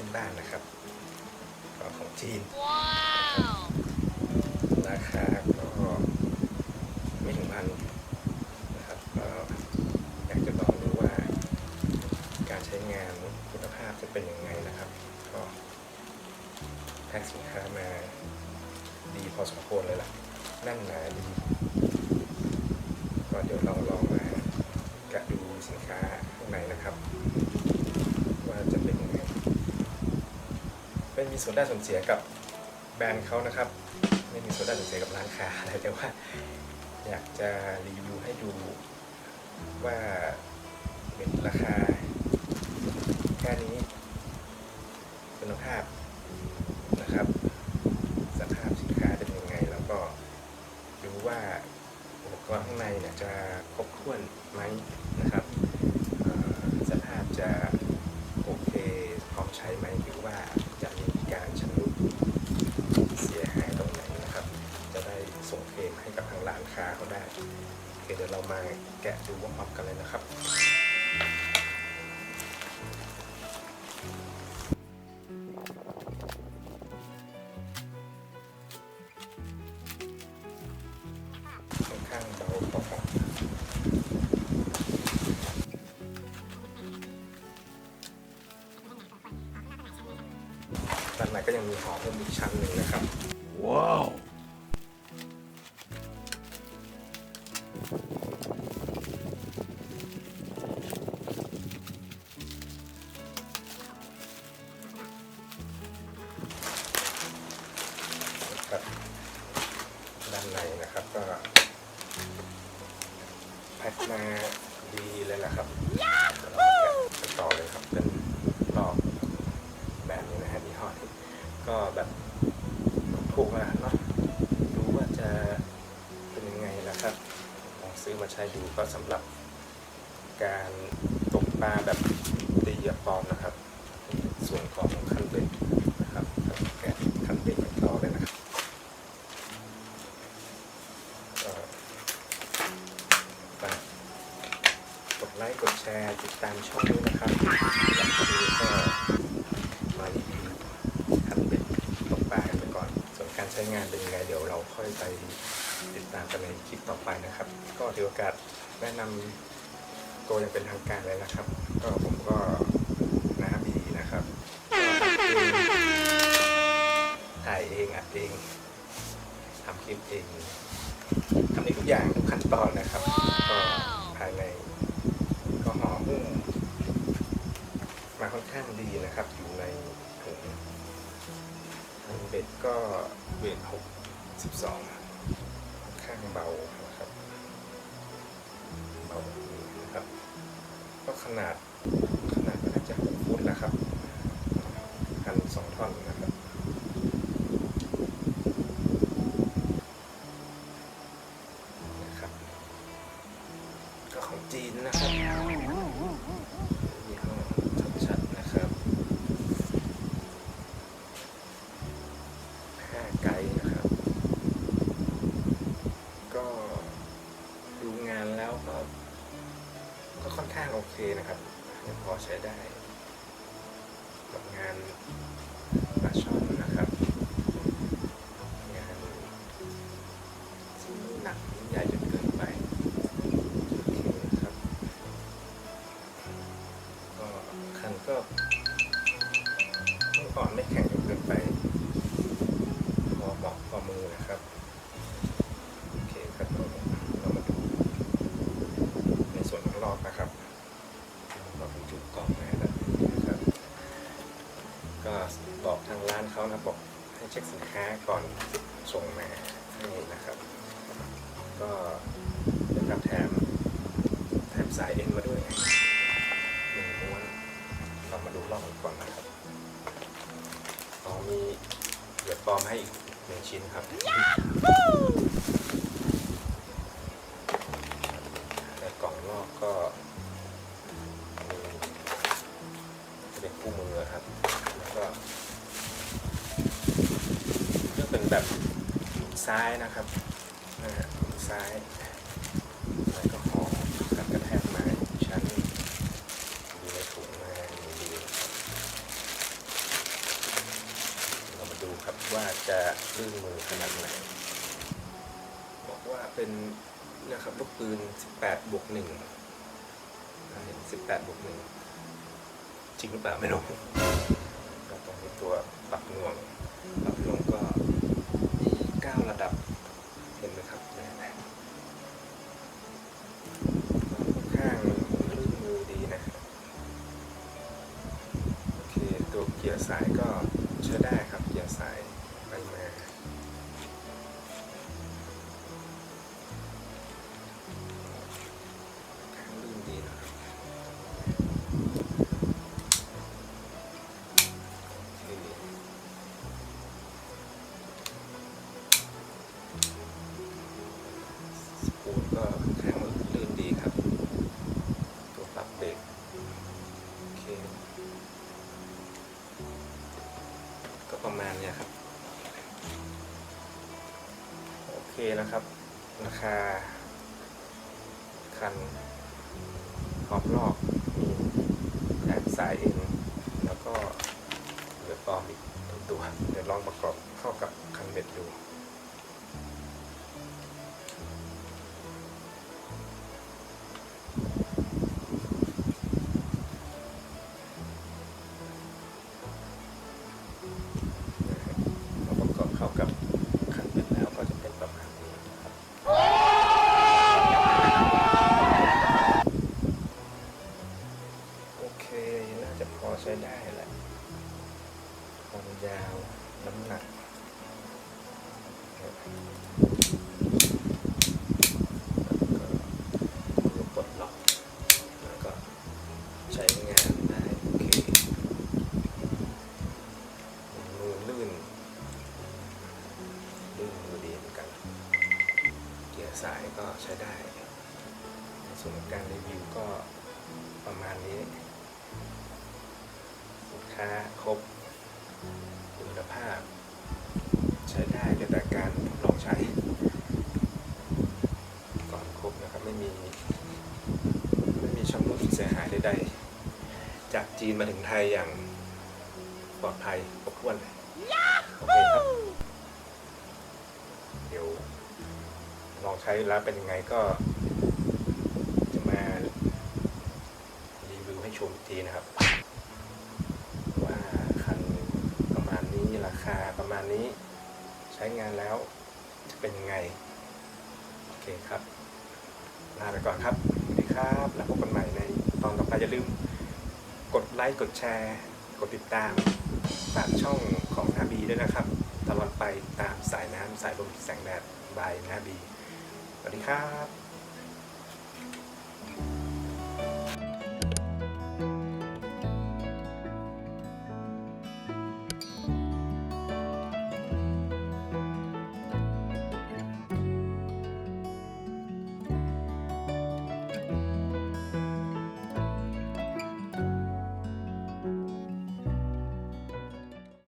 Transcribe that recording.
เป็นบ้านนะครับก็ของจีน Wow! ราคาก็ไม่ถึงพันนะครับก็อยากจะลองดูว่า การใช้งานคุณภาพจะเป็นยังไงนะครับ ก็แพ็คสินค้ามาดีพอสมควรเลยล่ะแน่นหนาดีก็เดี๋ยวเราลองมาแกะดูสินค้าข้างในนะครับ ว่าจะเป็นยังไง ไม่มีส่วนได้ส่วนเสียกับแบรนด์เขานะครับ ไม่มีส่วนได้ส่วนเสียกับร้านค้าอะไรแต่ว่า อยากจะรีวิวให้ดูว่าเป็นราคาแค่นี้คุณภาพ แกะดูพร้อมๆกันเลยนะครับ ค่อนข้างเบาพอด้านในก็ยังมีห่อเพิ่มอีกชั้นหนึ่งนะครับานในนะครับ ก็แพ็คมาดีเลยแหละครับต่อเลยครับเป็นรอบแบบนี้นะฮะยี่ห้อนี้ก็แบบถูกนะเนาะรู้ว่าจะเป็นยังไงนะครับลองซื้อมาใช้ดูก็สำหรับการตกปลาแบบตีเหยื่อปลอมนะครับ ส่วนของคันเบ็ดนะครับแกะคันเบ็ดกันต่อเลยนะครับ ก็ฝาก กดไลค์ กดแชร์ ติดตามช่องด้วยนะครับจากนี้ก็มารีวิวคันเบ็ดตกปลากันไปก่อน ส่วนการใช้งานเป็นยังไงเดี๋ยวเราค่อยไปติดตามกันในคลิปต่อไปนะครับ ก็ถือโอกาสแนะนำตัวอย่างเป็นทางการเลยนะครับ ก็ผมก็นาบีนะครับถ่ายเองอัดเองทำคลิปเองทำเองทุกอย่างทุกขั้นตอนนะครับ ก็ภายในก็ห่อหุ้มมา ค่อนข้างดีนะครับ อยู่ในถุงทางเบ็ดก็เบ็ดหกสิบสองค่อนข้างเบานะครับเบาแบบนี้นะครับ ก็ขนาดขนาดก็น่าจะหกฟุตนะครับกันสองท่อนนะครับ นะครับโอเคครับเรามาดูในส่วนของรอบนะครับเราเป็นจุดกล้องนะแบบนี้นะครับ ก็บอกทางร้านเขานะบอกให้เช็คสินค้าก่อนส่งมาให้นะครับ ก็เป็นรับแถมแถมสายเอ็นมาด้วยหนึ่งม้วนเรามาดูรอบก่อนนะครับอ๋อมีเหยื่อปลอมให้อีก หนึ่งชิ้นครับในกล่องนอกก็มีจะเป็นคู่มือครับ แล้วก็ก็เป็นแบบซ้ายนะครับนะฮะซ้ายแล้วก็ห่อกันกระแทกมาอีกชั้นหนึ่งอยู่ในถุงมาอย่างดีนะครับ ลื่นมือขนาดไหน บอกว่า เป็นนะครับลูกปืน 18 บวก1เห็น 18 บวก1จริงหรือเปล่าไม่รู้ก็ตรงนี้ตัวปรับน่วงปรับลงก็มี 9 ระดับเห็นไหมครับค่อนข้างลื่นมือดีนะโอเคตัวเกียร์สายก็ใช้ได้ครับเกียร์สายไปมา ประมาณเนี้ยครับ โอเคนะครับ ราคา คันพร้อบลอกมีแถบสายเองแล้วก็เหลือปลอมอีกตัว เดี๋ยวลองประกอบเข้ากับคันเบ็ดดู ได้ในส่วนของการรีวิวก็ประมาณนี้ สินค้าครบคุณภาพ ใช้ได้แต่แต่การทดลองใช้ ก่อนครบนะครับไม่มีไม่มีช่องรุดเสียหายใดๆจากจีนมาถึงไทยอย่างปลอดภัยครบถ้วนเลยโอเคครับ ลองใช้แล้วเป็นยังไงก็ จะมารีวิวให้ชมอีกทีนะครับ ว่าคันประมาณนี้ราคาประมาณนี้ ใช้งานแล้วจะเป็นยังไง โอเคครับลาไปก่อนครับสวัสดีครับ แล้วพบกันใหม่ในตอนต่อไปอย่าลืมกดไลค์กดแชร์ กดติดตามฝากช่องของนาบีด้วยนะครับ ตลอดไปตามสายน้ำสายลมแสงแดดบายนาบี สวัสดีครับ